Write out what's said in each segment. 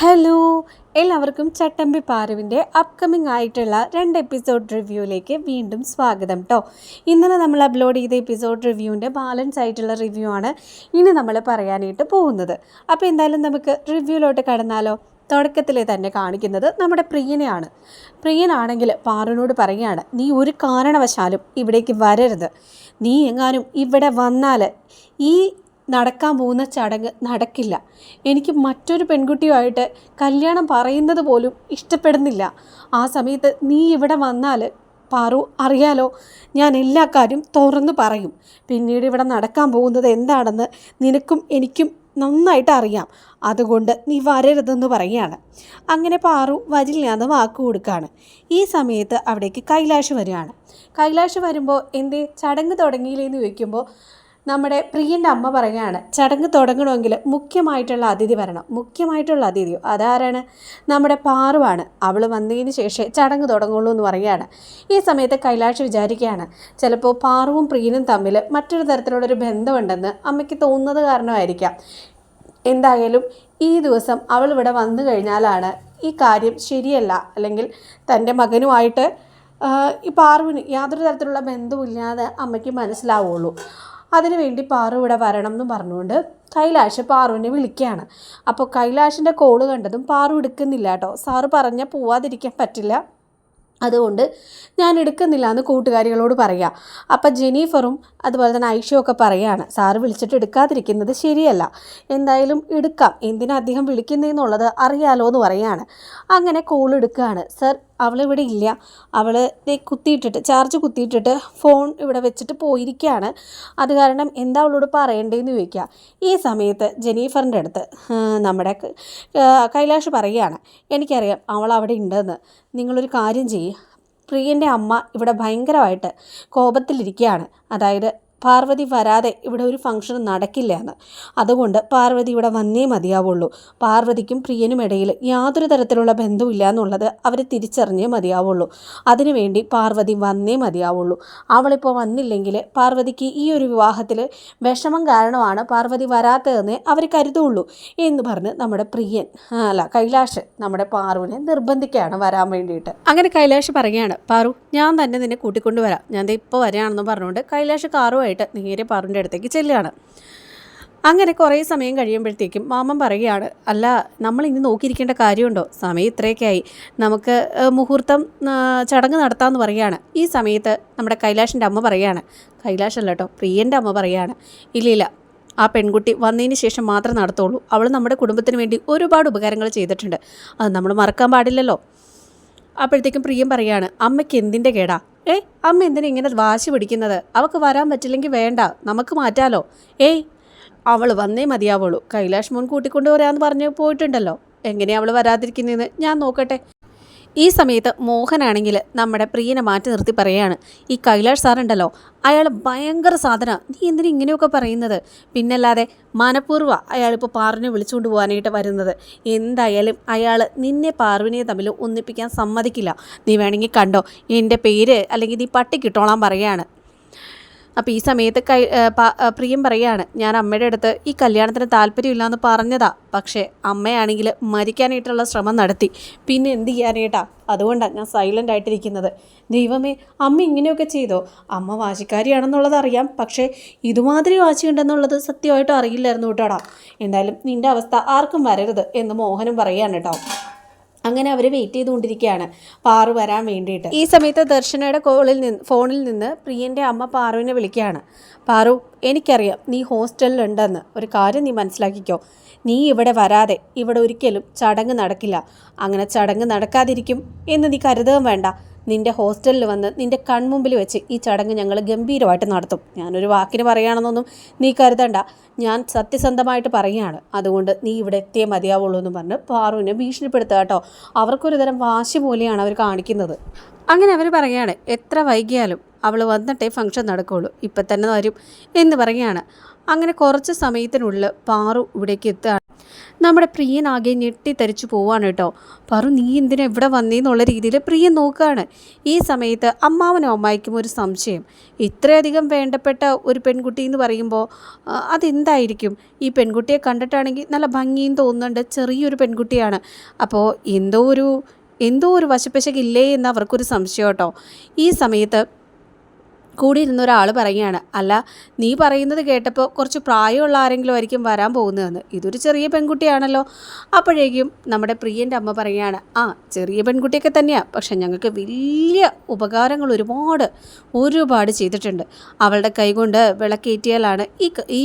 Hello എല്ലാവർക്കും ചട്ടമ്പി പാറുവിന്റെ upcoming ആയിട്ടുള്ള രണ്ട് എപ്പിസോഡ് റിവ്യൂയിലേക്ക് വീണ്ടും സ്വാഗതം കേട്ടോ ഇന്നലെ നമ്മൾ അപ്ലോഡ് ചെയ്ത എപ്പിസോഡ് റിവ്യൂവിന്റെ ബാലൻസ് ആയിട്ടുള്ള റിവ്യൂ ആണ് ഇനി നമ്മൾ പറയാനായിട്ട് പോകുന്നത്. അപ്പോൾ എന്തായാലും നമുക്ക് റിവ്യൂയിലോട്ട് കടന്നാലോ? തുടക്കത്തിൽ തന്നെ കാണിക്കുന്നത് നമ്മുടെ പ്രിയനെയാണ്. പ്രിയനാണെങ്കിൽ പാറുവിനോട് പറയുകയാണ് നീ ഒരു കാരണവശാലും ഇവിടേക്ക് വരരുത്. നീ എങ്ങാനും ഇവിടെ വന്നാൽ ഈ നടക്കാൻ പോകുന്ന ചടങ്ങ് നടക്കില്ല. എനിക്ക് മറ്റൊരു പെൺകുട്ടിയുമായിട്ട് കല്യാണം പറയുന്നത് പോലും ഇഷ്ടപ്പെടുന്നില്ല. ആ സമയത്ത് നീ ഇവിടെ വന്നാൽ പാറു അറിയാലോ? ഞാൻ എല്ലാ കാര്യം തുറന്നു പറയും. പിന്നീട് ഇവിടെ നടക്കാൻ പോകുന്നത് എന്താണെന്ന് നിനക്കും എനിക്കും നന്നായിട്ട് അറിയാം. അതുകൊണ്ട് നീ വരരുതെന്ന് പറയുകയാണ്. അങ്ങനെ പാറു വരില്ല എന്ന് വാക്ക് കൊടുക്കുകയാണ്. ഈ സമയത്ത് അവിടേക്ക് കൈലാഷ് വരികയാണ്. കൈലാഷ് വരുമ്പോൾ എന്തേ? ചടങ്ങ് തുടങ്ങിയില്ലേന്ന് ചോദിക്കുമ്പോൾ നമ്മുടെ പ്രിയന്റെ അമ്മ പറയുകയാണ് ചടങ്ങ് തുടങ്ങണമെങ്കിൽ മുഖ്യമായിട്ടുള്ള അതിഥി വരണം. മുഖ്യമായിട്ടുള്ള അതിഥിയോ? അതാരാണ്? നമ്മുടെ പാറുവാണ്. അവൾ വന്നതിന് ശേഷം ചടങ്ങ് തുടങ്ങുള്ളൂ എന്ന് പറയുകയാണ്. ഈ സമയത്ത് കൈലാഷ് വിചാരിക്കുകയാണ് ചിലപ്പോൾ പാറുവും പ്രിയനും തമ്മിൽ മറ്റൊരു തരത്തിലുള്ളൊരു ബന്ധമുണ്ടെന്ന് അമ്മയ്ക്ക് തോന്നുന്നത് കാരണമായിരിക്കാം. എന്തായാലും ഈ ദിവസം അവൾ ഇവിടെ വന്നു കഴിഞ്ഞാലാണ് ഈ കാര്യം ശരിയല്ല. അല്ലെങ്കിൽ തന്റെ മകനുമായിട്ട് ഈ പാറുവിന് യാതൊരു തരത്തിലുള്ള ബന്ധമില്ലാതെ അമ്മയ്ക്ക് മനസ്സിലാവുള്ളൂ. അതിനുവേണ്ടി പാറു ഇവിടെ വരണം എന്ന് പറഞ്ഞുകൊണ്ട് കൈലാഷ് പാറുവിനെ വിളിക്കുകയാണ്. അപ്പോൾ കൈലാഷിന്റെ കോൾ കണ്ടതും പാറു എടുക്കുന്നില്ല കേട്ടോ. സാറ് പറഞ്ഞാൽ പോവാതിരിക്കാൻ പറ്റില്ല. അതുകൊണ്ട് ഞാൻ എടുക്കുന്നില്ല എന്ന് കൂട്ടുകാരികളോട് പറയാം. അപ്പോൾ ജെനീഫറും അതുപോലെ തന്നെ ഐഷയും ഒക്കെ പറയുകയാണ് സാറ് വിളിച്ചിട്ട് എടുക്കാതിരിക്കുന്നത് ശരിയല്ല. എന്തായാലും എടുക്കാം. എന്തിനാ അദ്ദേഹം വിളിക്കുന്നതെന്നുള്ളത് അറിയാലോ എന്ന് പറയാണ്. അങ്ങനെ കോൾ എടുക്കുകയാണ്. സർ അവളിവിടെ ഇല്ല. അവൾ കുത്തിയിട്ടിട്ട് ചാർജ് കുത്തിയിട്ടിട്ട് ഫോൺ ഇവിടെ വെച്ചിട്ട് പോയിരിക്കുകയാണ് അത് കാരണം എന്താ അവളോട് പറയണ്ടേന്ന് ചോദിക്കുക ഈ സമയത്ത് ജെനീഫറിന്റെ അടുത്ത് നമ്മുടെ കൈലാഷ് പറയുകയാണ് എനിക്കറിയാം അവൾ അവിടെ ഉണ്ടെന്ന്. നിങ്ങളൊരു കാര്യം ചെയ്യുക പ്രിയന്റെ അമ്മ ഇവിടെ ഭയങ്കരമായിട്ട് കോപത്തിലിരിക്കുകയാണ്. അതായത് പാർവതി വരാതെ ഇവിടെ ഒരു ഫംഗ്ഷൻ നടക്കില്ല എന്ന്. അതുകൊണ്ട് പാർവതി ഇവിടെ വന്നേ മതിയാവുള്ളൂ. പാർവതിക്കും പ്രിയനും ഇടയിൽ യാതൊരു തരത്തിലുള്ള ബന്ധമില്ല എന്നുള്ളത് അവർ തിരിച്ചറിഞ്ഞേ മതിയാവുള്ളൂ. അതിനുവേണ്ടി പാർവതി വന്നേ മതിയാവുള്ളൂ. അവളിപ്പോൾ വന്നില്ലെങ്കിൽ പാർവതിക്ക് ഈ ഒരു വിവാഹത്തിൽ വിഷമം കാരണമാണ് പാർവതി വരാത്തതെന്ന് അവർ കരുതുള്ളൂ എന്ന് പറഞ്ഞ് നമ്മുടെ പ്രിയൻ അല്ല കൈലാഷ് നമ്മുടെ പാറുവിനെ നിർബന്ധിക്കുകയാണ് വരാൻ വേണ്ടിയിട്ട്. അങ്ങനെ കൈലാഷ് പറയുകയാണ് പാറു ഞാൻ തന്നെ നിന്നെ കൂട്ടിക്കൊണ്ടുവരാം. ഞാൻ ഇപ്പോൾ വരികയാണെന്ന് പറഞ്ഞുകൊണ്ട് കൈലാഷ് കാറുമായിട്ട് നേരെ പാറുന്റെ അടുത്തേക്ക് ചെല്ലുകയാണ്. അങ്ങനെ കുറേ സമയം കഴിയുമ്പോഴത്തേക്കും മാമൻ പറയുകയാണ് അല്ല നമ്മൾ ഇനി നോക്കിയിരിക്കേണ്ട കാര്യമുണ്ടോ? സമയം ഇത്രയൊക്കെ ആയി. നമുക്ക് മുഹൂർത്തം ചടങ്ങ് നടത്താമെന്ന് പറയുകയാണ്. ഈ സമയത്ത് നമ്മുടെ കൈലാഷിന്റെ അമ്മ പറയുകയാണ് കൈലാഷ് അല്ല കേട്ടോ പ്രിയന്റെ അമ്മ പറയുകയാണ് ഇല്ല ഇല്ല ആ പെൺകുട്ടി വന്നതിന് ശേഷം മാത്രം നടത്തുള്ളൂ. അവൾ നമ്മുടെ കുടുംബത്തിന് വേണ്ടി ഒരുപാട് ഉപകാരങ്ങൾ ചെയ്തിട്ടുണ്ട്. അത് നമ്മൾ മറക്കാൻ പാടില്ലല്ലോ. അപ്പോഴത്തേക്കും പ്രിയം പറയാണ് അമ്മയ്ക്ക് എന്തിന്റെ കേടാ? ഏ അമ്മ എന്തിനാ ഇങ്ങനെ വാശി പിടിക്കുന്നത്? അവൾക്ക് വരാൻ പറ്റില്ലെങ്കിൽ വേണ്ട നമുക്ക് മാറ്റാലോ. ഏയ് അവൾ വന്നേ മതിയാവുള്ളൂ. കൈലാഷ് മോൻ കൂട്ടിക്കൊണ്ട് വരാമെന്ന് പറഞ്ഞ് പോയിട്ടുണ്ടല്ലോ. എങ്ങനെയാണ് അവൾ വരാതിരിക്കുന്നതെന്ന് ഞാൻ നോക്കട്ടെ. ഈ സമയത്ത് മോഹനാണെങ്കിൽ നമ്മുടെ പ്രിയനെ മാറ്റി നിർത്തി പറയാണ് ഈ കൈലാഷ് സാറുണ്ടല്ലോ അയാൾ ഭയങ്കര സാധന നീ എന്തിനു ഇങ്ങനെയൊക്കെ പറയുന്നത്? പിന്നല്ലാതെ മനഃപൂർവ അയാളിപ്പോൾ പാർവിനെ വിളിച്ചുകൊണ്ട് പോകാനായിട്ട് വരുന്നത്. എന്തായാലും അയാൾ നിന്നെ പാർവിനെ തമ്മിൽ ഒന്നിപ്പിക്കാൻ സമ്മതിക്കില്ല. നീ വേണമെങ്കിൽ കണ്ടോ എന്റെ പേര് അല്ലെങ്കിൽ നീ പട്ടിക്കിട്ടോളാൻ പറയാണ് അപ്പോൾ ഈ സമയത്ത് കൈ പ്രിയം പറയാണ് ഞാൻ അമ്മയുടെ അടുത്ത് ഈ കല്യാണത്തിന് താല്പര്യമില്ലാന്ന് പറഞ്ഞതാ. പക്ഷേ അമ്മയാണെങ്കിൽ മരിക്കാനായിട്ടുള്ള ശ്രമം നടത്തി. പിന്നെ എന്ത് ചെയ്യാനേട്ടാ അതുകൊണ്ടാണ് ഞാൻ സൈലന്റ് ആയിട്ടിരിക്കുന്നത്. ദൈവമേ അമ്മ ഇങ്ങനെയൊക്കെ ചെയ്തോ? അമ്മ വാശിക്കാരിയാണെന്നുള്ളത് അറിയാം. പക്ഷേ ഇതുമാതിരി വാശിയുണ്ടെന്നുള്ളത് സത്യമായിട്ടും അറിയില്ലായിരുന്നു കേട്ടോടാ എന്തായാലും നിന്റെ അവസ്ഥ ആർക്കും വരരുത് എന്ന് മോഹനും പറയാണ് കേട്ടോ. അങ്ങനെ അവർ വെയിറ്റ് ചെയ്തുകൊണ്ടിരിക്കുകയാണ്. പാറു വരാൻ വേണ്ടിയിട്ട്. ഈ സമയത്ത് ദർശനയുടെ കോളിൽ നിന്ന് ഫോണിൽ നിന്ന് പ്രിയന്റെ അമ്മ പാറുവിനെ വിളിക്കുകയാണ്. പാറു എനിക്കറിയാം നീ ഹോസ്റ്റലിലുണ്ടെന്ന്. ഒരു കാര്യം നീ മനസ്സിലാക്കിക്കോ. നീ ഇവിടെ വരാതെ ഇവിടെ ഒരിക്കലും ചടങ്ങ് നടക്കില്ല. അങ്ങനെ ചടങ്ങ് നടക്കാതിരിക്കും എന്ന് നീ കരുതുകയും വേണ്ട. നിന്റെ ഹോസ്റ്റലിൽ വന്ന് നിന്റെ കൺമുമ്പിൽ വെച്ച് ഈ ചടങ്ങ് ഞങ്ങൾ ഗംഭീരമായിട്ട് നടത്തും. ഞാനൊരു വാക്കിന് പറയുകയാണെന്നൊന്നും നീ കരുതണ്ട. ഞാൻ സത്യസന്ധമായിട്ട് പറയുകയാണ്. അതുകൊണ്ട് നീ ഇവിടെ എത്തിയേ മതിയാവുള്ളൂ എന്ന് പറഞ്ഞ് പാറുവിനെ ഭീഷണിപ്പെടുത്തുക കേട്ടോ. അവർക്കൊരു തരം വാശി പോലെയാണ് അവർ കാണിക്കുന്നത്. അങ്ങനെ അവർ പറയുകയാണ് എത്ര വൈകിയാലും അവൾ വന്നിട്ടേ ഫംഗ്ഷൻ നടക്കുകയുള്ളൂ ഇപ്പം തന്നെ വരും എന്ന് പറയുകയാണ്. അങ്ങനെ കുറച്ച് സമയത്തിനുള്ളിൽ പാറു ഇവിടേക്ക് എത്തുകയാണ്. നമ്മുടെ പ്രിയൻ പ്രിയനാകെ ഞെട്ടിത്തരിച്ചു പോവാണ് കേട്ടോ. പറു നീ എന്തിനാ ഇവിടെ വന്നേന്നുള്ള രീതിയിൽ പ്രിയൻ നോക്കുകയാണ്? ഈ സമയത്ത് അമ്മാവനും അമ്മായിക്കും ഒരു സംശയം. ഇത്രയധികം വേണ്ടപ്പെട്ട ഒരു പെൺകുട്ടി എന്ന് പറയുമ്പോൾ അതെന്തായിരിക്കും? ഈ പെൺകുട്ടിയെ കണ്ടിട്ടാണെങ്കിൽ നല്ല ഭംഗിയും തോന്നുന്നുണ്ട് ചെറിയൊരു പെൺകുട്ടിയാണ്. അപ്പോൾ എന്തോ ഒരു എന്തോ ഒരു വശപ്പശകില്ലേ എന്ന് അവർക്കൊരു സംശയം കേട്ടോ. ഈ സമയത്ത് കൂടി ഇരുന്ന ഒരാൾ പറയുകയാണ് അല്ല നീ പറയുന്നത് കേട്ടപ്പോൾ കുറച്ച് പ്രായമുള്ള ആരെങ്കിലും ആയിരിക്കും വരാൻ പോകുന്നതെന്ന്. ഇതൊരു ചെറിയ പെൺകുട്ടിയാണല്ലോ. അപ്പോഴേക്കും നമ്മുടെ പ്രിയന്റെ അമ്മ പറയുകയാണ് ആ ചെറിയ പെൺകുട്ടിയൊക്കെ തന്നെയാണ് പക്ഷെ ഞങ്ങൾക്ക് വലിയ ഉപകാരങ്ങൾ ഒരുപാട് ഒരുപാട് ചെയ്തിട്ടുണ്ട്. അവളുടെ കൈകൊണ്ട് വിളക്കേറ്റിയാലാണ് ഈ ഈ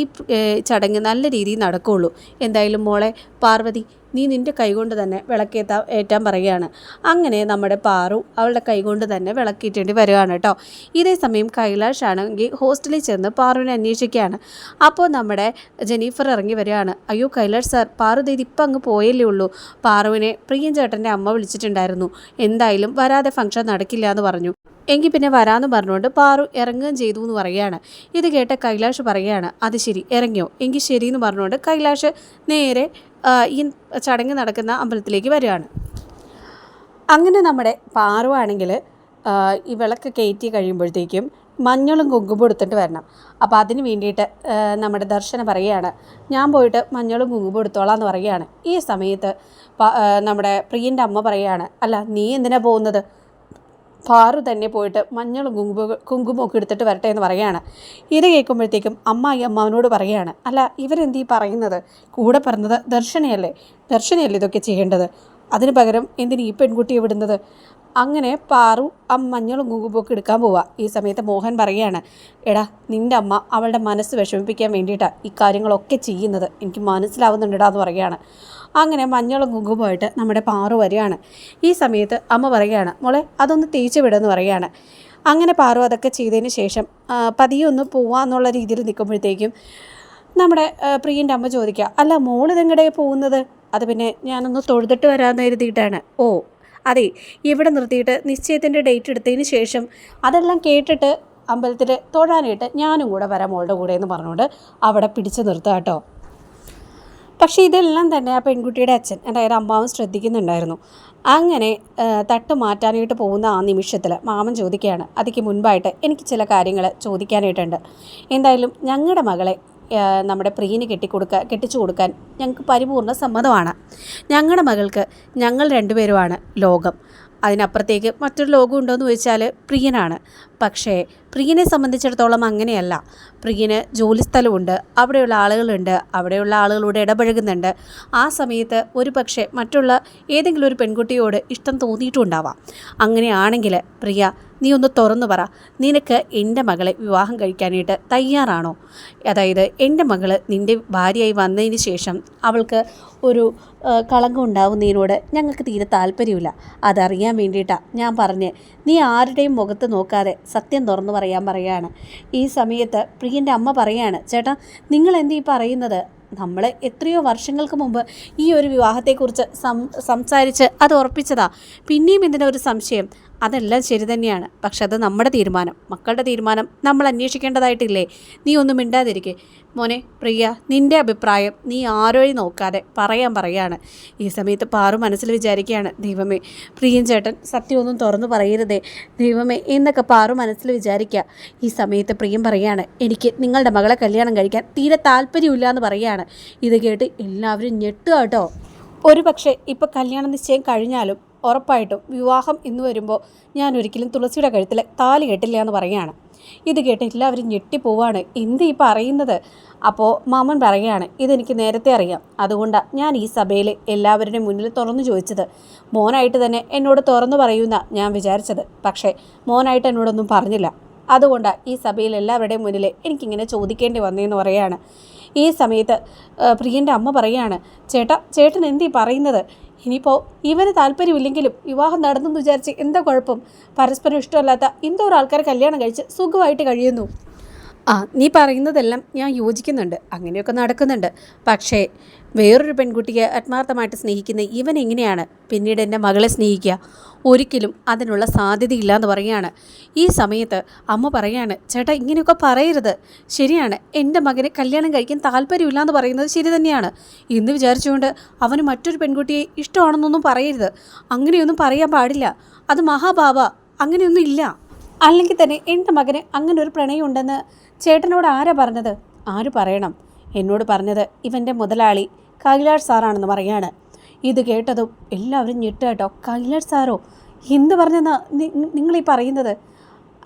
ചടങ്ങ് നല്ല രീതിയിൽ നടക്കുകയുള്ളൂ എന്തായാലും മോളെ പാർവതി നീ നിന്റെ കൈകൊണ്ട് തന്നെ വിളക്കേറ്റാ ഏറ്റാൻ പറയുകയാണ്. അങ്ങനെ നമ്മുടെ പാറു അവളുടെ കൈകൊണ്ട് തന്നെ വിളക്കേറ്റേണ്ടി വരികയാണ് കേട്ടോ. ഇതേ സമയം കൈലാഷ് ആണെങ്കിൽ ഹോസ്റ്റലിൽ ചെന്ന് പാറുവിനെ അന്വേഷിക്കുകയാണ്. അപ്പോൾ നമ്മുടെ ജെനീഫർ ഇറങ്ങി വരികയാണ്. അയ്യോ കൈലാഷ് സാർ പാറു ദേ ഇപ്പം അങ്ങ് പോയല്ലേ ഉള്ളൂ. പാറുവിനെ പ്രിയൻ ചേട്ടന്റെ അമ്മ വിളിച്ചിട്ടുണ്ടായിരുന്നു. എന്തായാലും വരാതെ ഫംഗ്ഷൻ നടക്കില്ല എന്ന് പറഞ്ഞു. എങ്കിൽ പിന്നെ വരാമെന്ന് പറഞ്ഞുകൊണ്ട് പാറു ഇറങ്ങുകയും ചെയ്തു എന്ന് പറയുകയാണ്. ഇത് കേട്ട കൈലാഷ് പറയുകയാണ് അത് ശരി ഇറങ്ങിയോ? എങ്കിൽ ശരി എന്ന് പറഞ്ഞുകൊണ്ട് കൈലാഷ് നേരെ ഈ ചടങ്ങ് നടക്കുന്ന അമ്പലത്തിലേക്ക് വരികയാണ്. അങ്ങനെ നമ്മുടെ പാറുവാണെങ്കിൽ ഈ വിളക്ക് കയറ്റി കഴിയുമ്പോഴത്തേക്കും മഞ്ഞളും കുങ്കുമം എടുത്തിട്ട് വരണം. അപ്പോൾ അതിന് വേണ്ടിയിട്ട് നമ്മുടെ ദർശന പറയുകയാണ് ഞാൻ പോയിട്ട് മഞ്ഞളും കുങ്കുമം എടുത്തോളാം എന്ന് പറയുകയാണ്. ഈ സമയത്ത് നമ്മുടെ പ്രിയന്റെ അമ്മ പറയുകയാണ് അല്ല നീ എന്തിനാണ് പോകുന്നത്? പാറു തന്നെ പോയിട്ട് മഞ്ഞളും കുങ്കുമ കുങ്കുമൊക്കെ എടുത്തിട്ട് വരട്ടെ എന്ന് പറയുകയാണ്. ഇത് കേൾക്കുമ്പോഴത്തേക്കും അമ്മായി അമ്മാവനോട് പറയുകയാണ് അല്ല ഇവരെന്തീ പറയുന്നത്? കൂടെ പറഞ്ഞത് ദർശനയല്ലേ? ദർശനയല്ലേ ഇതൊക്കെ ചെയ്യേണ്ടത്? അതിന് പകരം എന്തിനു ഈ പെൺകുട്ടിയെ വിടുന്നത്? അങ്ങനെ പാറു മഞ്ഞളും കുങ്കുമൊക്കെ എടുക്കാൻ പോവുക ഈ സമയത്ത് മോഹൻ പറയുകയാണ് എടാ നിന്റെ അമ്മ അവളുടെ മനസ്സ് വിഷമിപ്പിക്കാൻ വേണ്ടിയിട്ടാണ് ഈ കാര്യങ്ങളൊക്കെ ചെയ്യുന്നത്. എനിക്ക് മനസ്സിലാവുന്നുണ്ടെടാ എന്ന് പറയുകയാണ്. അങ്ങനെ മഞ്ഞളും കുങ്കുമമായിട്ട് നമ്മുടെ പാറു വരികയാണ്. ഈ സമയത്ത് അമ്മ പറയുകയാണ് മോളെ അതൊന്ന് തേച്ച് വിടുമെന്ന് പറയുകയാണ്. അങ്ങനെ പാറു അതൊക്കെ ചെയ്തതിന് ശേഷം പതിയെ ഒന്ന് പോവാന്നുള്ള രീതിയിൽ നിൽക്കുമ്പോഴത്തേക്കും നമ്മുടെ പ്രിയന്റെ അമ്മ ചോദിക്കുക അല്ല മോൾ ഇതെങ്ങടെ പോകുന്നത്? അത് പിന്നെ ഞാനൊന്ന് തൊഴുതിട്ട് വരാമെന്ന് കരുതിയിട്ടാണ്. ഓ അതെ ഇവിടെ നിർത്തിയിട്ട് നിശ്ചയത്തിന്റെ ഡേറ്റ് എടുത്തതിന് ശേഷം അതെല്ലാം കേട്ടിട്ട് അമ്പലത്തിൽ തൊഴാനായിട്ട് ഞാനും കൂടെ വരാം മോളുടെ കൂടെ എന്ന് പറഞ്ഞുകൊണ്ട് അവിടെ പിടിച്ചു നിർത്തുക കേട്ടോ. പക്ഷേ ഇതെല്ലാം തന്നെ ആ പെൺകുട്ടിയുടെ അച്ഛൻ അതായത് അമ്മാവൻ ശ്രദ്ധിക്കുന്നുണ്ടായിരുന്നു. അങ്ങനെ തട്ട് മാറ്റാനായിട്ട് പോകുന്ന ആ നിമിഷത്തിൽ മാമൻ ചോദിക്കുകയാണ് അതിക്ക് മുൻപായിട്ട് എനിക്ക് ചില കാര്യങ്ങൾ ചോദിക്കാനായിട്ടുണ്ട്. എന്തായാലും ഞങ്ങളുടെ മകളെ നമ്മുടെ പ്രിയന് കെട്ടിക്കൊടുക്കുക കെട്ടിച്ചു കൊടുക്കാൻ ഞങ്ങൾക്ക് പരിപൂർണ സമ്മതമാണ്. ഞങ്ങളുടെ മകൾക്ക് ഞങ്ങൾ രണ്ടുപേരുമാണ് ലോകം. അതിനപ്പുറത്തേക്ക് മറ്റൊരു ലോകം ഉണ്ടോ എന്ന് ചോദിച്ചാൽ പ്രിയനാണ് പക്ഷേ പ്രിയനെ സംബന്ധിച്ചിടത്തോളം അങ്ങനെയല്ല. പ്രിയന് ജോലിസ്ഥലമുണ്ട് അവിടെയുള്ള ആളുകളുണ്ട് അവിടെയുള്ള ആളുകളോട് ഇടപഴകുന്നുണ്ട്. ആ സമയത്ത് ഒരു പക്ഷേ മറ്റുള്ള ഏതെങ്കിലും ഒരു പെൺകുട്ടിയോട് ഇഷ്ടം തോന്നിയിട്ടുണ്ടാവാം. അങ്ങനെയാണെങ്കിൽ പ്രിയ നീ ഒന്ന് തുറന്നു പറ. നിനക്ക് എന്റെ മകളെ വിവാഹം കഴിക്കാനായിട്ട് തയ്യാറാണോ? അതായത് എന്റെ മകൾ നിന്റെ ഭാര്യയായി വന്നതിന് ശേഷം അവൾക്ക് ഒരു കളങ്കം ഉണ്ടാവുന്നതിനോട് ഞങ്ങൾക്ക് തീരെ താല്പര്യമില്ല. അതറിയാൻ വേണ്ടിയിട്ടാണ് ഞാൻ പറഞ്ഞ്. നീ ആരുടെയും മുഖത്ത് നോക്കാതെ സത്യം തുറന്നു പറയാൻ പറയാണ് ഈ സമയത്ത് പ്രിയന്റെ അമ്മ പറയാണ് ചേട്ടാ നിങ്ങൾ എന്തീ പറയുന്നത്? നമ്മൾ എത്രയോ വർഷങ്ങൾക്ക് മുമ്പ് ഈ ഒരു വിവാഹത്തെക്കുറിച്ച് സം സംസാരിച്ച് അത് ഉറപ്പിച്ചതാ. പിന്നെയും ഇതിനൊരു സംശയം. അതെല്ലാം ശരി തന്നെയാണ്. പക്ഷെ അത് നമ്മുടെ തീരുമാനം. മക്കളുടെ തീരുമാനം നമ്മൾ അന്വേഷിക്കേണ്ടതായിട്ടില്ലേ? നീ ഒന്നും മിണ്ടാതിരിക്കെ. മോനെ പ്രിയ നിന്റെ അഭിപ്രായം നീ ആരോയും നോക്കാതെ പറയാൻ പറയാണ്. ഈ സമയത്ത് പാറു മനസ്സിൽ വിചാരിക്കുകയാണ് ദൈവമേ പ്രിയൻ ചേട്ടൻ സത്യമൊന്നും തുറന്നു പറയരുതേ. ദൈവമേ എന്നൊക്കെ പാറു മനസ്സിൽ വിചാരിക്കുക. ഈ സമയത്ത് പ്രിയം പറയാണ് എനിക്ക് നിങ്ങളുടെ മകളെ കല്യാണം കഴിക്കാൻ തീരെ താല്പര്യമില്ല എന്ന് പറയുകയാണ് ഇത് കേട്ട് എല്ലാവരും ഞെട്ടുക കേട്ടോ. ഒരു പക്ഷേ ഇപ്പോൾ കല്യാണ നിശ്ചയം കഴിഞ്ഞാലും ഉറപ്പായിട്ടും വിവാഹം എന്ന് വരുമ്പോൾ ഞാൻ ഒരിക്കലും തുളസിയുടെ കഴുത്തിൽ താലി കെട്ടില്ല എന്ന് പറയുകയാണ്. ഇത് കേട്ട് എല്ലാവരും ഞെട്ടിപ്പോവാണ് എന്ത് ഈ പറയുന്നത്? അപ്പോൾ മാമൻ പറയുകയാണ് ഇതെനിക്ക് നേരത്തെ അറിയാം. അതുകൊണ്ടാണ് ഞാൻ ഈ സഭയിൽ എല്ലാവരുടെയും മുന്നിൽ തുറന്നു ചോദിച്ചത്. മോനായിട്ട് തന്നെ എന്നോട് തുറന്നു പറയുന്ന ഞാൻ വിചാരിച്ചത്. പക്ഷേ മോനായിട്ട് എന്നോടൊന്നും പറഞ്ഞില്ല. അതുകൊണ്ടാണ് ഈ സഭയിൽ എല്ലാവരുടെയും മുന്നിൽ എനിക്കിങ്ങനെ ചോദിക്കേണ്ടി വന്നതെന്ന് പറയുകയാണ്. ഈ സമയത്ത് പ്രിയന്റെ അമ്മ പറയുകയാണ് ചേട്ടാ ചേട്ടൻ എന്തീ പറയുന്നത്? ഇനിയിപ്പോൾ ഇവന് താല്പര്യമില്ലെങ്കിലും വിവാഹം നടന്നെന്ന് വിചാരിച്ച് എന്താ കുഴപ്പം? പരസ്പരം ഇഷ്ടമല്ലാത്ത എന്തോ ഒരാൾക്കാരെ കല്യാണം കഴിച്ച് സുഖമായിട്ട് കഴിയുന്നു. ആ നീ പറയുന്നതെല്ലാം ഞാൻ യോജിക്കുന്നുണ്ട്. അങ്ങനെയൊക്കെ നടക്കുന്നുണ്ട്. പക്ഷേ വേറൊരു പെൺകുട്ടിയെ ആത്മാർത്ഥമായിട്ട് സ്നേഹിക്കുന്ന ഇവൻ എങ്ങനെയാണ് പിന്നീട് എന്റെ മകളെ സ്നേഹിക്കുക? ഒരിക്കലും അതിനുള്ള സാധ്യതയില്ല എന്ന് പറയുകയാണ്. ഈ സമയത്ത് അമ്മ പറയാണ് ചേട്ടാ ഇങ്ങനെയൊക്കെ പറയരുത്. ശരിയാണ് എന്റെ മകനെ കല്യാണം കഴിക്കാൻ താല്പര്യമില്ല എന്ന് പറയുന്നത് ശരി തന്നെയാണ്. എന്ന് വിചാരിച്ചുകൊണ്ട് അവന് മറ്റൊരു പെൺകുട്ടിയെ ഇഷ്ടമാണെന്നൊന്നും പറയരുത്. അങ്ങനെയൊന്നും പറയാൻ പാടില്ല. അത് മഹാഭാവ അങ്ങനെയൊന്നും ഇല്ല. അല്ലെങ്കിൽ തന്നെ എന്റെ മകന് അങ്ങനെ ഒരു പ്രണയം ഉണ്ടെന്ന് ചേട്ടനോട് ആരാ പറഞ്ഞത്? ആര് പറയണം? എന്നോട് പറഞ്ഞത് ഇവന്റെ മുതലാളി കൈലാഷ് സാറാണെന്ന് പറയാണ്. ഇത് കേട്ടതും എല്ലാവരും ഞെട്ട് കേട്ടോ കൈലാഷ് സാറോ എന്ത് പറഞ്ഞെന്നാ നിങ്ങളീ പറയുന്നത്?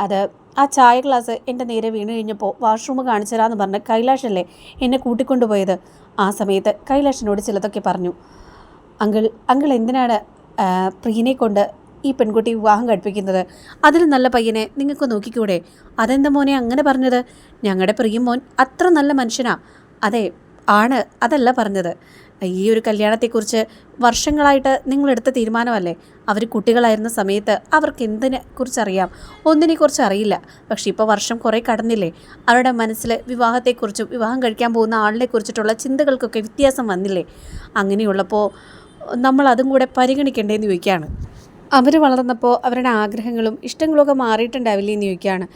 അത് ആ ചായ ഗ്ലാസ് എന്റെ നേരെ വീണ് കഴിഞ്ഞപ്പോൾ വാഷ്റൂം കാണിച്ചു തരാമെന്ന് പറഞ്ഞ് കൈലാഷല്ലേ എന്നെ കൂട്ടിക്കൊണ്ടുപോയത്? ആ സമയത്ത് കൈലാഷിനോട് ചിലതൊക്കെ പറഞ്ഞു. അങ്കിൾ അങ്കിൾ എന്തിനാണ് പ്രീനെ കൊണ്ട് ഈ പെൺകുട്ടി വിവാഹം കഴിപ്പിക്കുന്നത്? അതിൽ നല്ല പയ്യനെ നിങ്ങൾക്ക് നോക്കിക്കൂടെ? അതെന്താ മോനെ അങ്ങനെ പറഞ്ഞത്? ഞങ്ങളുടെ പ്രിയം മോൻ അത്ര നല്ല മനുഷ്യനാ. അതെ ആണ്. അതല്ല പറഞ്ഞത്. ഈ ഒരു കല്യാണത്തെക്കുറിച്ച് വർഷങ്ങളായിട്ട് നിങ്ങൾ എടുത്ത തീരുമാനമല്ലേ? അവർ കുട്ടികളായിരുന്ന സമയത്ത് അവർക്ക് എന്തിനെ കുറിച്ചറിയാം? ഒന്നിനെക്കുറിച്ച് അറിയില്ല പക്ഷെ ഇപ്പോൾ വർഷം കുറേ കടന്നില്ലേ. അവരുടെ മനസ്സിൽ വിവാഹത്തെക്കുറിച്ചും വിവാഹം കഴിക്കാൻ പോകുന്ന ആളിനെ കുറിച്ചിട്ടുള്ള ചിന്തകൾക്കൊക്കെ വ്യത്യാസം വന്നില്ലേ? അങ്ങനെയുള്ളപ്പോൾ നമ്മൾ അതും കൂടെ പരിഗണിക്കേണ്ടതെന്ന് ചോദിക്കുകയാണ് അവർ വളർന്നപ്പോൾ അവരുടെ ആഗ്രഹങ്ങളും ഇഷ്ടങ്ങളൊക്കെ മാറിയിട്ടുണ്ടാവില്ലേ എന്ന് ചോദിക്കുകയാണ്.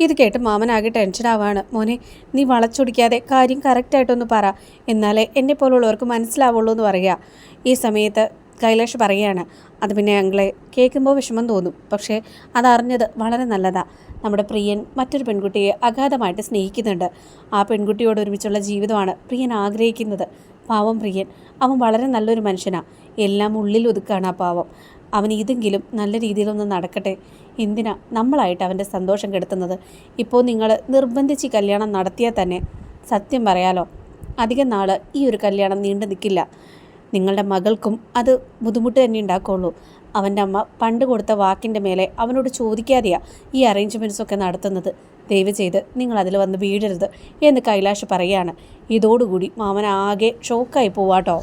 ഇത് കേട്ട് മാമനാകെ ടെൻഷനാവാണ് മോനെ നീ വളച്ചൊടിക്കാതെ കാര്യം കറക്റ്റായിട്ടൊന്ന് പറ. എന്നാലേ എന്നെ പോലുള്ളവർക്ക് മനസ്സിലാവുള്ളൂ എന്ന് പറയുക. ഈ സമയത്ത് കൈലാഷ് പറയുകയാണ്. അത് പിന്നെ ഞങ്ങളെ കേൾക്കുമ്പോൾ വിഷമം തോന്നും. പക്ഷേ അതറിഞ്ഞത് വളരെ നല്ലതാണ് നമ്മുടെ പ്രിയൻ മറ്റൊരു പെൺകുട്ടിയെ അഗാധമായിട്ട് സ്നേഹിക്കുന്നുണ്ട്. ആ പെൺകുട്ടിയോട് ഒരുമിച്ചുള്ള ജീവിതമാണ് പ്രിയൻ ആഗ്രഹിക്കുന്നത്. പാവം പ്രിയൻ. അവൻ വളരെ നല്ലൊരു മനുഷ്യനാണ് എല്ലാം ഉള്ളിൽ ഒതുക്കാണ് ആ പാവം. അവൻ ഇതെങ്കിലും നല്ല രീതിയിലൊന്ന് നടക്കട്ടെ. എന്തിനാ നമ്മളായിട്ട് അവന്റെ സന്തോഷം കെടുത്തുന്നത്? ഇപ്പോൾ നിങ്ങൾ നിർബന്ധിച്ച് കല്യാണം നടത്തിയാൽ തന്നെ സത്യം പറയാലോ അധികം നാൾ ഈ ഒരു കല്യാണം നീണ്ടു നിൽക്കില്ല. നിങ്ങളുടെ മകൾക്കും അത് ബുദ്ധിമുട്ട് തന്നെ ഉണ്ടാക്കുള്ളൂ. അവന്റെ അമ്മ പണ്ട് കൊടുത്ത വാക്കിന്റെ മേലെ അവനോട് ചോദിക്കാതെയാ ഈ അറേഞ്ച്മെന്റ്സൊക്കെ നടത്തുന്നത്. ദയവ് ചെയ്ത് നിങ്ങൾ അതിൽ വന്ന് വീഴരുത് എന്ന് കൈലാഷ് പറയാണ്. ഇതോടുകൂടി മാമൻ ആകെ ഷോക്കായി പോവാട്ടോ.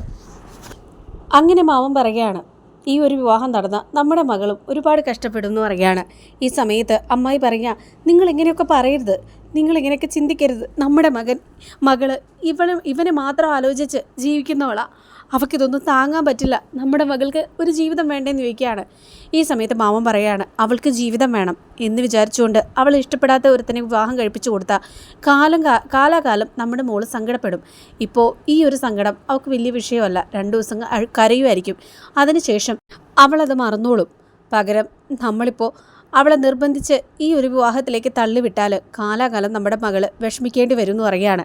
അങ്ങനെ മാമൻ പറയുകയാണ് ഈ ഒരു വിവാഹം നടന്ന നമ്മുടെ മകളും ഒരുപാട് കഷ്ടപ്പെടുന്നു പറയുകയാണ്. ഈ സമയത്ത് അമ്മായി പറയുക നിങ്ങൾ ഇങ്ങനെയൊക്കെ പറയരുത്. നിങ്ങൾ ഇങ്ങനെയൊക്കെ ചിന്തിക്കരുത്. നമ്മുടെ മകൻ മകൾ ഇവന് ഇവനെ മാത്രം ആലോചിച്ച് ജീവിക്കുന്നവളാ. അവൾക്കിതൊന്നും താങ്ങാൻ പറ്റില്ല. നമ്മുടെ മകൾക്ക് ഒരു ജീവിതം വേണ്ടേന്ന് ചോദിക്കുകയാണ്. ഈ സമയത്ത് മാമൻ പറയുകയാണ് അവൾക്ക് ജീവിതം വേണം. എന്ന് വിചാരിച്ചുകൊണ്ട് അവൾ ഇഷ്ടപ്പെടാത്ത ഒരുത്തനെ വിവാഹം കഴിപ്പിച്ചു കൊടുത്താൽ കാലം കാലാകാലം നമ്മുടെ മോൾ സങ്കടപ്പെടും. ഇപ്പോൾ ഈ ഒരു സങ്കടം അവൾക്ക് വലിയ വിഷയമല്ല. രണ്ടു ദിവസം കരയുമായിരിക്കും. അതിനുശേഷം അവളത് മറന്നോളും. പകരം നമ്മളിപ്പോൾ അവളെ നിർബന്ധിച്ച് ഈ ഒരു വിവാഹത്തിലേക്ക് തള്ളിവിട്ടാൽ കാലാകാലം നമ്മുടെ മകൾ വിഷമിക്കേണ്ടി വരും എന്ന് പറയുകയാണ്.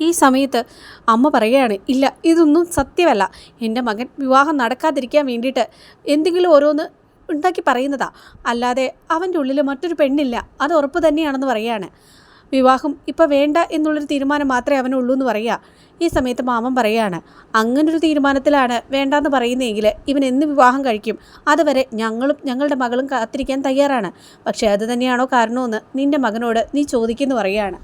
ഈ സമയത്ത് അമ്മ പറയുകയാണ് ഇല്ല ഇതൊന്നും സത്യമല്ല. എന്റെ മകൻ വിവാഹം നടക്കാതിരിക്കാൻ വേണ്ടിയിട്ട് എന്തെങ്കിലും ഓരോന്ന് ഉണ്ടാക്കി പറയുന്നതാ. അല്ലാതെ അവന്റെ ഉള്ളിൽ മറ്റൊരു പെണ്ണില്ല. അത് ഉറപ്പ് തന്നെയാണെന്ന് പറയുകയാണ്. വിവാഹം ഇപ്പോൾ വേണ്ട എന്നുള്ളൊരു തീരുമാനം മാത്രമേ അവനുള്ളൂ എന്ന് പറയുക. ഈ സമയത്ത് മാമൻ പറയാണ് അങ്ങനൊരു തീരുമാനത്തിലാണ് വേണ്ടാന്ന് പറയുന്നതെങ്കിൽ ഇവൻ എന്ന് വിവാഹം കഴിക്കും. അതുവരെ ഞങ്ങളും ഞങ്ങളുടെ മകളും കാത്തിരിക്കാൻ തയ്യാറാണ്. പക്ഷേ അത് തന്നെയാണോ കാരണമെന്ന് നിന്റെ മകനോട് നീ ചോദിക്കുന്നു പറയാണ്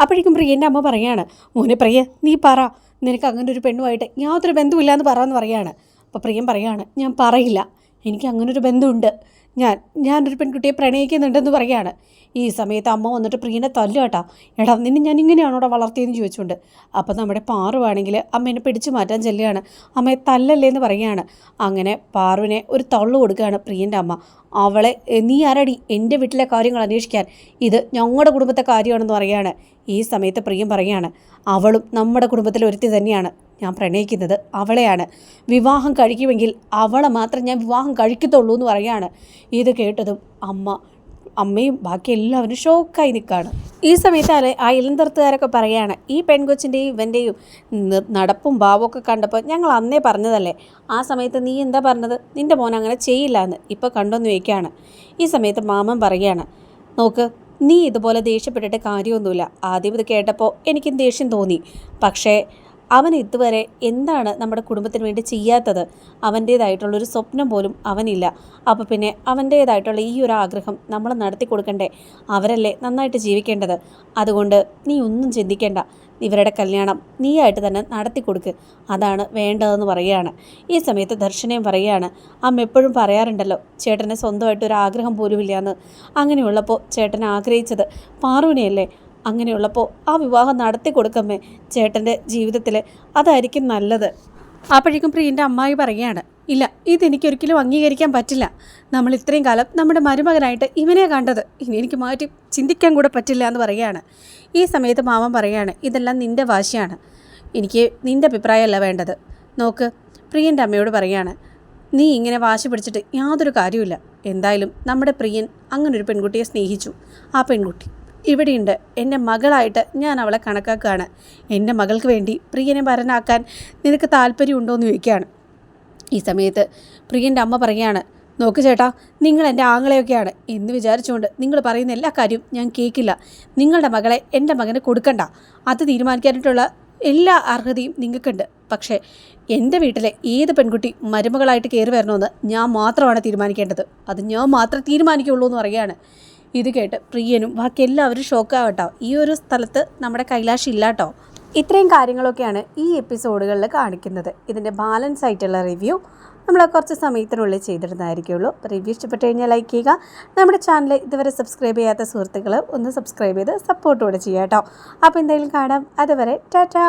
അപ്പോഴേക്കും പ്രിയന്റെ അമ്മ പറയാണ് മോനെ പ്രിയ നീ പറ. നിനക്ക് അങ്ങനെ ഒരു പെണ്ണുമായിട്ട് യാതൊരു ബന്ധമില്ല എന്ന് പറയാമെന്ന് പറയാണ്. അപ്പോൾ പ്രിയം പറയാണ് ഞാൻ പറയില്ല. എനിക്ക് അങ്ങനൊരു ബന്ധമുണ്ട് ഞാൻ ഞാനൊരു പെൺകുട്ടിയെ പ്രണയിക്കുന്നുണ്ടെന്ന് പറയാണ് ഈ സമയത്ത് അമ്മ വന്നിട്ട് പ്രിയനെ തല്ലു കേട്ടാ. എടാ നിന്നെ ഞാൻ ഇങ്ങനെയാണോടാ വളർത്തിയെന്ന് ചോദിച്ചുകൊണ്ട്. അപ്പോൾ നമ്മുടെ പാറുവാണെങ്കിൽ അമ്മേനെ പിടിച്ചു മാറ്റാൻ ചെല്ലുകയാണ്. അമ്മയെ തല്ലല്ലേ എന്ന് പറയുകയാണ്. അങ്ങനെ പാറുവിനെ ഒരു തള്ളു കൊടുക്കുകയാണ് പ്രിയന്റെ അമ്മ. അവളെ നീ ആരടി? എന്റെ വീട്ടിലെ കാര്യങ്ങൾ അന്വേഷിക്കാൻ. ഇത് ഞങ്ങളുടെ കുടുംബത്തെ കാര്യമാണെന്ന് പറയുകയാണ്. ഈ സമയത്ത് പ്രിയം പറയുകയാണ്. അവളും നമ്മുടെ കുടുംബത്തിലെ ഒരുത്തി തന്നെയാണ്. ഞാൻ പ്രണയിക്കുന്നത് അവളെയാണ്. വിവാഹം കഴിക്കുമെങ്കിൽ അവളെ മാത്രം ഞാൻ വിവാഹം കഴിക്കത്തുള്ളൂ എന്ന് പറയുകയാണ്. ഇത് കേട്ടതും അമ്മ അമ്മയും ബാക്കി എല്ലാവരും ഷോക്കായി നിൽക്കുകയാണ്. ഈ സമയത്ത് ആ ഇലന്തർത്തുകാരൊക്കെ പറയുകയാണ് ഈ പെൺകൊച്ചിന്റെയും ഇവന്റെയും നടപ്പും ഭാവമൊക്കെ കണ്ടപ്പോൾ ഞങ്ങൾ അന്നേ പറഞ്ഞതല്ലേ? ആ സമയത്ത് നീ എന്താ പറഞ്ഞത്? നിന്റെ മോൻ അങ്ങനെ ചെയ്യില്ല എന്ന് ഇപ്പോൾ കണ്ടോന്ന് വയ്ക്കുകയാണ് ഈ സമയത്ത് മാമൻ പറയുകയാണ് നോക്ക് നീ ഇതുപോലെ ദേഷ്യപ്പെട്ടിട്ട് കാര്യമൊന്നുമില്ല. ആദ്യം ഇത് കേട്ടപ്പോൾ എനിക്കും ദേഷ്യം തോന്നി. പക്ഷേ അവൻ ഇതുവരെ എന്താണ് നമ്മുടെ കുടുംബത്തിന് വേണ്ടി ചെയ്യാത്തത്? അവന്റേതായിട്ടുള്ളൊരു സ്വപ്നം പോലും അവനില്ല. അപ്പോൾ പിന്നെ അവന്റേതായിട്ടുള്ള ഈ ഒരു ആഗ്രഹം നമ്മൾ നടത്തി കൊടുക്കണ്ടേ? അവരല്ലേ നന്നായിട്ട് ജീവിക്കേണ്ടത്? അതുകൊണ്ട് നീ ഒന്നും ചിന്തിക്കേണ്ട. ഇവരുടെ കല്യാണം നീയായിട്ട് തന്നെ നടത്തി കൊടുക്ക്. അതാണ് വേണ്ടതെന്ന് പറയുകയാണ്. ഈ സമയത്ത് ദർശനയും പറയുകയാണ്. അമ്മ എപ്പോഴും പറയാറുണ്ടല്ലോ ചേട്ടന് സ്വന്തമായിട്ട് ഒരു ആഗ്രഹം പോലുമില്ല എന്ന് അങ്ങനെയുള്ളപ്പോൾ ചേട്ടൻ ആഗ്രഹിച്ചത് പാറുവിനെയല്ലേ? അങ്ങനെയുള്ളപ്പോൾ ആ വിവാഹം നടത്തി കൊടുക്കമ്മേ ചേട്ടന്റെ ജീവിതത്തിൽ അതായിരിക്കും നല്ലത്. അപ്പോഴേക്കും പ്രിയന്റെ അമ്മായി പറയുകയാണ് ഇല്ല ഇതെനിക്കൊരിക്കലും അംഗീകരിക്കാൻ പറ്റില്ല. നമ്മൾ ഇത്രയും കാലം നമ്മുടെ മരുമകനായിട്ട് ഇവനെ കണ്ടത്. ഇനി എനിക്ക് മാറ്റി ചിന്തിക്കാൻ കൂടെ പറ്റില്ല എന്ന് പറയുകയാണ്. ഈ സമയത്ത് മാമൻ പറയുകയാണ് ഇതെല്ലാം നിന്റെ വാശിയാണ്. എനിക്ക് നിന്റെ അഭിപ്രായമല്ല വേണ്ടത്. നോക്ക് പ്രിയന്റെ അമ്മയോട് പറയുകയാണ് നീ ഇങ്ങനെ വാശി പിടിച്ചിട്ട് യാതൊരു കാര്യമില്ല എന്തായാലും നമ്മുടെ പ്രിയൻ അങ്ങനൊരു പെൺകുട്ടിയെ സ്നേഹിച്ചു. ആ പെൺകുട്ടി ഇവിടെയുണ്ട്. എന്റെ മകളായിട്ട് ഞാൻ അവളെ കണക്കാക്കുകയാണ്. എന്റെ മകൾക്ക് വേണ്ടി പ്രിയനെ ഭരനാക്കാൻ നിനക്ക് താല്പര്യമുണ്ടോ എന്ന് ചോദിക്കുകയാണ്. ഈ സമയത്ത് പ്രിയന്റെ അമ്മ പറയുകയാണ് നോക്ക് ചേട്ടാ നിങ്ങൾ എന്റെ ആങ്ങളെയൊക്കെയാണ്. എന്ന് വിചാരിച്ചുകൊണ്ട് നിങ്ങൾ പറയുന്ന എല്ലാ കാര്യവും ഞാൻ കേൾക്കില്ല നിങ്ങളുടെ മകളെ എന്റെ മകന് കൊടുക്കണ്ട. അത് തീരുമാനിക്കാനായിട്ടുള്ള എല്ലാ അർഹതയും നിങ്ങൾക്കുണ്ട്. പക്ഷേ എന്റെ വീട്ടിലെ ഏത് പെൺകുട്ടി മരുമകളായിട്ട് കയറി വരണമെന്ന് ഞാൻ മാത്രമാണ് തീരുമാനിക്കേണ്ടത്. അത് ഞാൻ മാത്രം തീരുമാനിക്കുള്ളൂ എന്ന് പറയുകയാണ്. ഇത് കേട്ട് പ്രിയനും ബാക്കി എല്ലാവരും ഷോക്കാവട്ടോ. ഈ ഒരു സ്ഥലത്ത് നമ്മുടെ കൈലാഷ് ഇല്ലാട്ടോ. ഇത്രയും കാര്യങ്ങളൊക്കെയാണ് ഈ എപ്പിസോഡുകളിൽ കാണിക്കുന്നത്. ഇതിന്റെ ബാലൻസ് ആയിട്ടുള്ള റിവ്യൂ നമ്മൾ കുറച്ച് സമയത്തിനുള്ളിൽ ചെയ്തിരുന്നതായിരിക്കുള്ളൂ. റിവ്യൂ ഇഷ്ടപ്പെട്ട് കഴിഞ്ഞാൽ ലൈക്ക് ചെയ്യുക. നമ്മുടെ ചാനൽ ഇതുവരെ സബ്സ്ക്രൈബ് ചെയ്യാത്ത സുഹൃത്തുക്കൾ ഒന്ന് സബ്സ്ക്രൈബ് ചെയ്ത് സപ്പോർട്ട് കൂടെ ചെയ്യാം കേട്ടോ അപ്പോൾ എന്തെങ്കിലും കാണാം. അതുവരെ ടാറ്റാ.